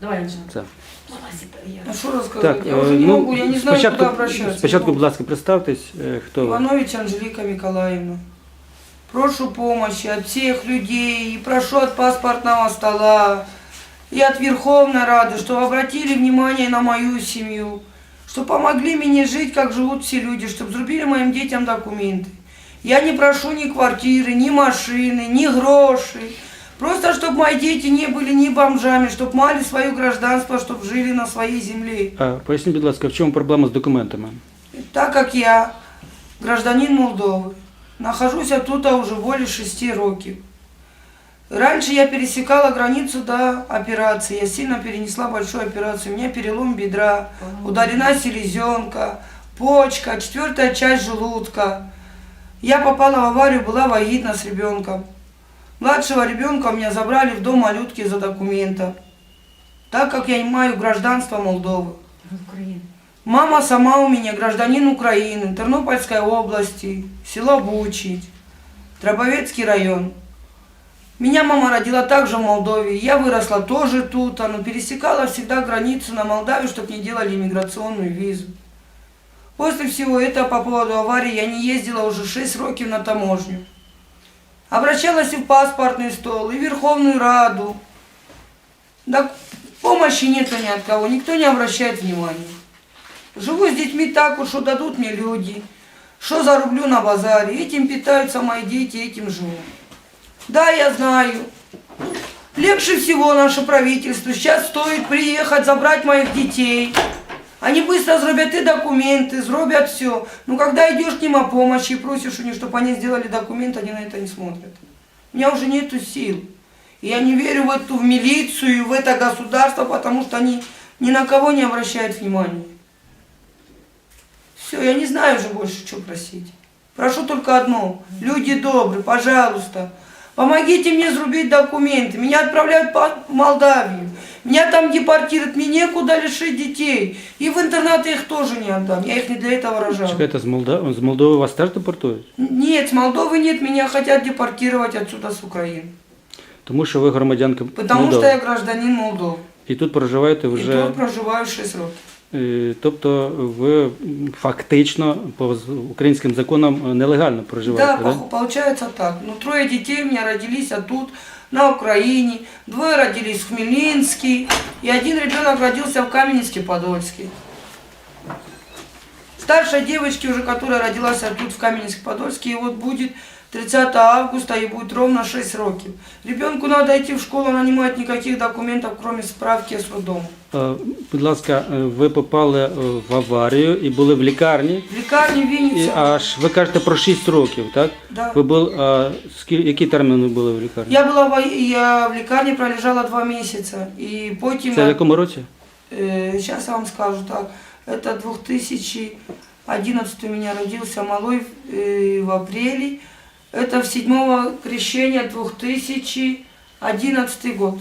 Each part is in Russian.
Давай, Анжела. Це. А что рассказать? Так, я е, уже не ну, могу, я не знаю, спочатку, куда обращаться. спочатку, будь ласка, представтесь, е, хто ви. Иванович Анжелика Николаевна. Прошу помощи от всех людей и прошу от паспортного стола и от Верховной Рады, чтобы обратили внимание на мою семью, что помогли мне жить, как живут все люди, чтобы зробили моим детям документы. Я не прошу ни квартиры, ни машины, ни грошей. Просто, чтобы мои дети не были ни бомжами, чтобы мали свое гражданство, чтобы жили на своей земле. А, будь ласка, в чому проблема з документами? Так как я гражданин Молдовы, нахожусь тут уже более шести років. Раньше я пересекала границу до операции. Я сильно перенесла большую операцию. У меня перелом бедра, удалена селезенка, почка, четвертая часть желудка. Я попала в аварию, была вагитна с ребенком. Младшего ребенка меня забрали в дом малютки за документом, так как я не имею гражданства Молдовы. Украина. Мама сама у меня гражданин Украины, Тернопольской области, село Бучить, Тробовецкий район. Меня мама родила также в Молдове, я выросла тоже тут, но пересекала всегда границу на Молдавию, чтобы не делали иммиграционную визу. После всего этого по поводу аварии я не ездила уже 6 років на таможню. Обращалась и в паспортный стол, и в Верховную Раду. Да помощи нету ни от кого, никто не обращает внимания. Живу с детьми так уж, что дадут мне люди. Что зарублю на базаре. Этим питаются мои дети, этим живу. Да, я знаю. Легче всего наше правительство сейчас стоит приехать, забрать моих детей. Они быстро зробят и документы, зробят все. Но когда идешь к ним о помощи и просишь у них, чтобы они сделали документ, они на это не смотрят. У меня уже нету сил. И я не верю в эту в милицию, в это государство, потому что они ни на кого не обращают внимания. Все, я не знаю уже больше, что просить. Прошу только одно. Люди добрые, пожалуйста, помогите мне зарубить документы. Меня отправляют по- в Молдавию. Меня там депортируют, мне некуда лишить детей. И в интернат я их тоже не отдам. Я их не для этого рожала. Чекайте, з Молдови, з Молдови вас теж депортують? Нет, с Молдовы нет, меня хотят депортировать отсюда с Украины. Тому що ви громадянка Потому Молдови. что я гражданин Молдовы. І тут проживаєте И вже, тут проживаю 6 років. тобто ви фактично по українським законам нелегально проживаєте, да? пох- получается так. Ну, трое детей у меня родились а тут, на Украине. Двое родились в Хмельнинске. И один ребенок родился в Каменецке-Подольске. Старшей девочке уже, которая родилась тут в Каменецке-Подольске, и вот будет 30 августа, и будет ровно 6 років. Ребенку надо идти в школу, она не имеет никаких документов, кроме справки с роддома. Е, Будь ласка, е, ви попали е, в аварію і були в лікарні. В лікарні І Вінниця. аж ви кажете про 6 років, так? Да. Ви були, а, скільки, які терміни були в лікарні? Я була в, я в лікарні пролежала два місяці. І потім... Це в якому році? Сейчас я вам скажу так. Это 2011 у меня родился малой э, в апреле. Это в седьмого крещения 2011 год.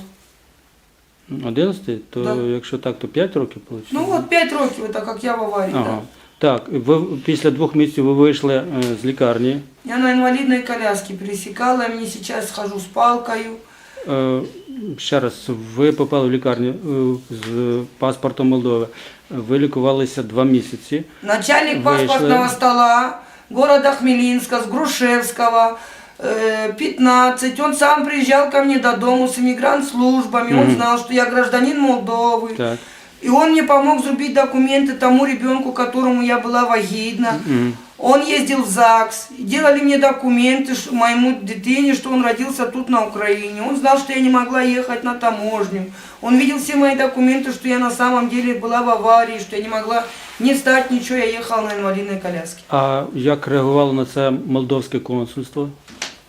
11? То Да. якщо так, то 5 років виходить? Ну вот пять років, это как я в аварии. Ага. Так, ви після двох місяців ви вийшли е, з лікарні. Да. Я на инвалидной коляске пересекала, я мне сейчас хожу с палкою. Е, Ще раз, ви попали в лікарню е, з паспортом Молдови. Ви лікувалися два місяці. Начальник Вышла. паспортного стола города Хмелинска, с Грушевского, э, 15. Он сам приезжал ко мне до дому с иммигрант-службами. Он Мгм. знал, что я гражданин Молдовы. Так. И он мне помог зарубить документы тому ребенку, которому я была вагитна. Мгм. Он ездил в ЗАГС, делали мне документы моему дитине, что он родился тут на Украине. Он знал, что я не могла ехать на таможню. Он видел все мои документы, что я на самом деле была в аварии, что я не могла не встать, ничего, я ехала на инвалидной коляске. А як реагувало на це молдовське консульство?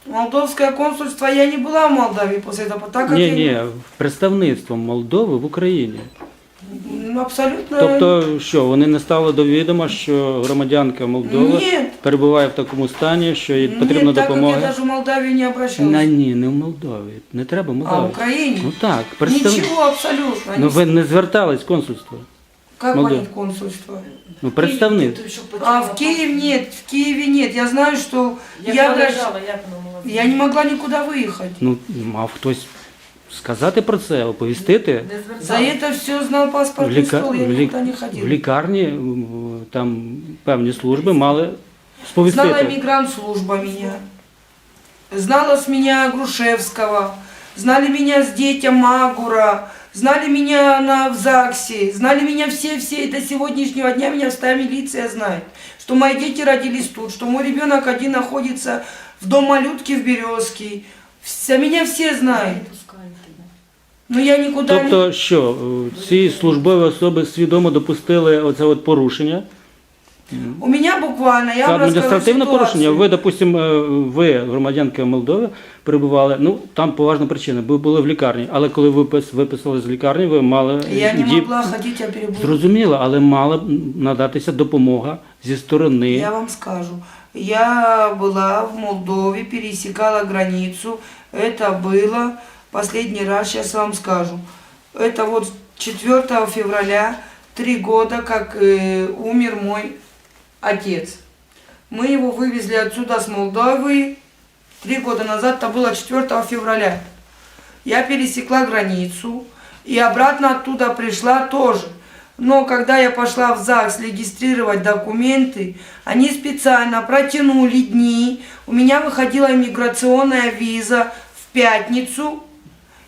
Молдовское консульство, я не была в Молдавии после этого, так как Ні, я ні, представництво Молдови в Україні. Абсолютно... Тобто, що вони не стали до відома, що громадянка Молдови Нет, перебуває в такому стані, що їй потрібна нет, так как я допомога? даже в Молдавию не обращалась. На ні, не в Молдові. Не треба А, в Молдові. Украине? Ну так, представ... Ничего абсолютно. Ну ви не звертались в консульство. Как Молдова. понять консульство? Ну представник. А в Киеве нет, в Киеве нет. Я знаю, что Я, я, я обращ- лежала, як воно було? я не могла никуда выехать. Ну, мав хтось сказати про це, оповістити. За это все знал В, паспортный ліка... стол, я в, лі- никуда не ходила. в лікарні м, там певні служби мали Знала сповістити. мигрант служба меня. Знала с меня Грушевского. Знали меня с детя Магура. Знали меня на, в ЗАГСе. Знали меня все-все. И до сегодняшнего дня меня вся милиция знает. Что мои дети родились тут. Что мой ребенок один находится в дом малютки в Березке. Вся, меня все знают. Но я никуда не... Тобто, що е, ці службові особи свідомо допустили оце от порушення. У меня буквально, я Це вам расскажу адміністративне порушення. ситуацию. Ви, допустимо, е, ви, громадянка Молдови, перебували. Ну там поважна причина. Ви були в лікарні, але коли ви випис- виписали з лікарні, ви мали Я не ді- могла ходить, я перебуду. Зрозуміло, але мала б надатися допомога зі сторони. Я вам скажу. Я была в Молдове, пересекала границу. Это было, последний раз сейчас вам скажу. Это вот 4 февраля, три года, как э, умер мой отец. Мы его вывезли отсюда с Молдовы. Три года назад, это было 4 февраля. Я пересекла границу и обратно оттуда пришла тоже. Но когда я пошла в ЗАГС регистрировать документы, они специально протянули дни. У меня выходила иммиграционная виза в пятницу.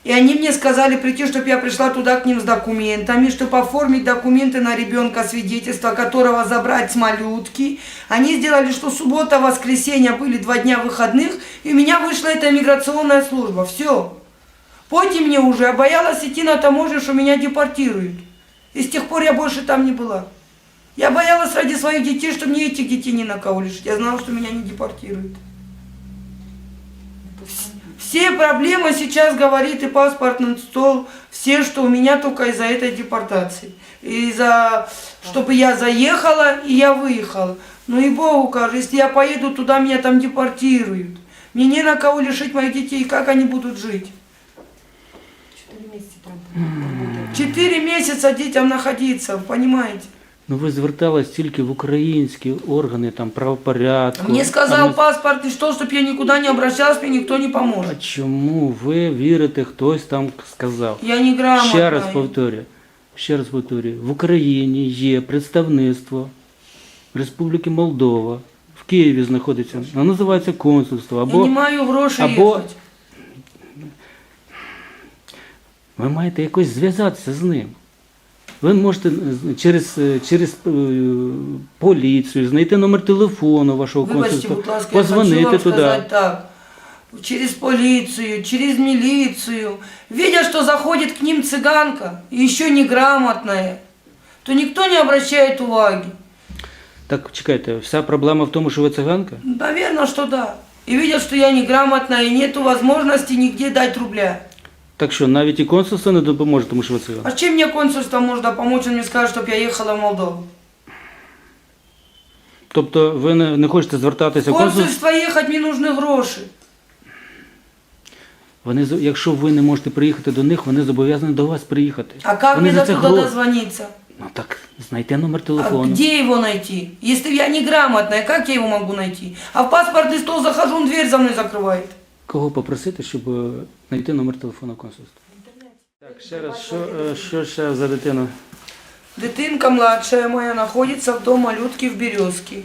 И они мне сказали прийти, чтобы я пришла туда к ним с документами, чтобы оформить документы на ребенка, свидетельство которого забрать с малютки. Они сделали, что суббота, воскресенье были два дня выходных, и у меня вышла эта иммиграционная служба. Все. Потом мне уже, я боялась идти на таможню, что меня депортируют. И с тех пор я больше там не была. Я боялась ради своих детей, что мне этих детей не на кого лишить. Я знала, что меня не депортируют. Все проблемы сейчас говорит и паспортный стол, все, что у меня только из-за этой депортации. Из-за, чтобы я заехала и я выехала. Ну и Богу кажется, если я поеду туда, меня там депортируют. Мне не на кого лишить моих детей, как они будут жить. Чотири місяці там. Четыре месяца детям находиться, понимаете? Ну ви звертались тільки в українські органи там правопорядку. Мне сказал Адмі- паспортный стол, чтобы я никуда не обращалась, мне никто не А чому ви вірите, хтось там сказав? Я не грамотная. Ще раз повторюю. Ще раз повторюю. В Україні є представництво Республіки Молдова. В Києві знаходиться. Воно називається консульство. Я не маю грошей або- ехать. ви маєте якось зв'язатися з ним. Ви можете через, через е, поліцію знайти номер телефону вашого Вибачте, консульства, будь ласка, я хочу позвонити вам туди. сказать так. Через полицию, через милицию. Видя, что заходит к ним цыганка, и еще неграмотная, то никто не обращает уваги. Так, чекайте, вся проблема в тому, що ви циганка? Наверное, что да. И видят, что я неграмотная, и нету возможности нигде дать рубля. Так що навіть і консульство не допоможе, тому що ви циганка. А чем мне консульство может помочь? Он мне скажет, чтобы я ехала в Молдову. Тобто ви не, не хочете звертатися В в консульство? консульство ехать мне нужны гроши. Вони, з- якщо ви не можете приїхати до них, вони зобов'язані до вас приїхати. А как вони мне за до це туда гроші. дозвониться? Ну так, знайте номер А телефону. где его найти? Если я неграмотная, как я его могу найти? А в паспортный стол захожу, он дверь за мной закрывает. Кого попросити, щоб е, знайти номер телефону консульства? Так, ще раз, що, е, що ще за дитину? Дитинка младшая моя находится в доме малютки в Березке.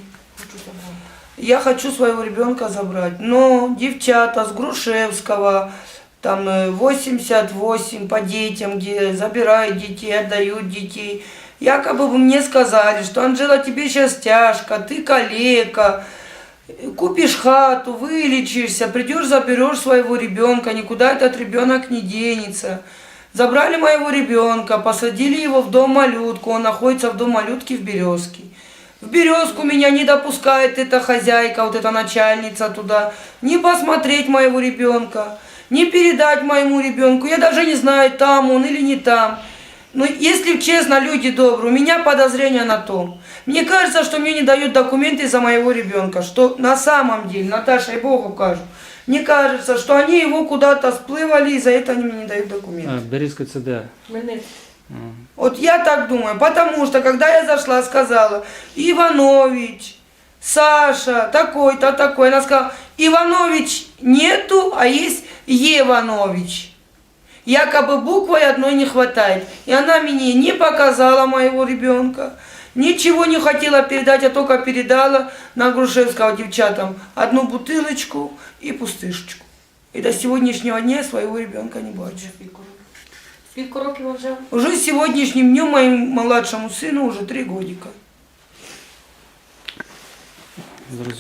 Я хочу своего ребенка забрать, но девчата с Грушевского, там э, 88 по детям, где забирают детей, отдают детей. Якобы бы мне сказали, что Анжела, тебе сейчас тяжко, ты калека, э, Купишь хату, вылечишься, придешь, заберешь своего ребенка, никуда этот ребенок не денется. Забрали моего ребенка, посадили его в дом малютку, он находится в дом малютки в Березке. В Березку меня не допускает эта хозяйка, вот эта начальница туда, не посмотреть моего ребенка, не передать моему ребенку. Я даже не знаю, там он или не там. Но если честно, люди добрые, у меня подозрение на том. Мне кажется, что мне не дают документы за моего ребенка, что на самом деле, Наташа и Богу кажу, мне кажется, что они его куда-то сплывали, и за это они мне не дают документы. А, це де? Хмельницький. Вот я так думаю, потому что когда я зашла, сказала, Иванович, Саша, такой-то, такой, она сказала, Иванович нету, а есть Еванович. Якобы буквой одной не хватает. И она мне не показала моего ребенка. Ничего не хотела передать, а только передала на Грушевского девчатам одну бутылочку и пустышечку. И до сегодняшнего дня своего ребенка не бачу. Скільки років вже? Уже с сегодняшним днем моему младшему сыну уже три годика. Зрозуміло.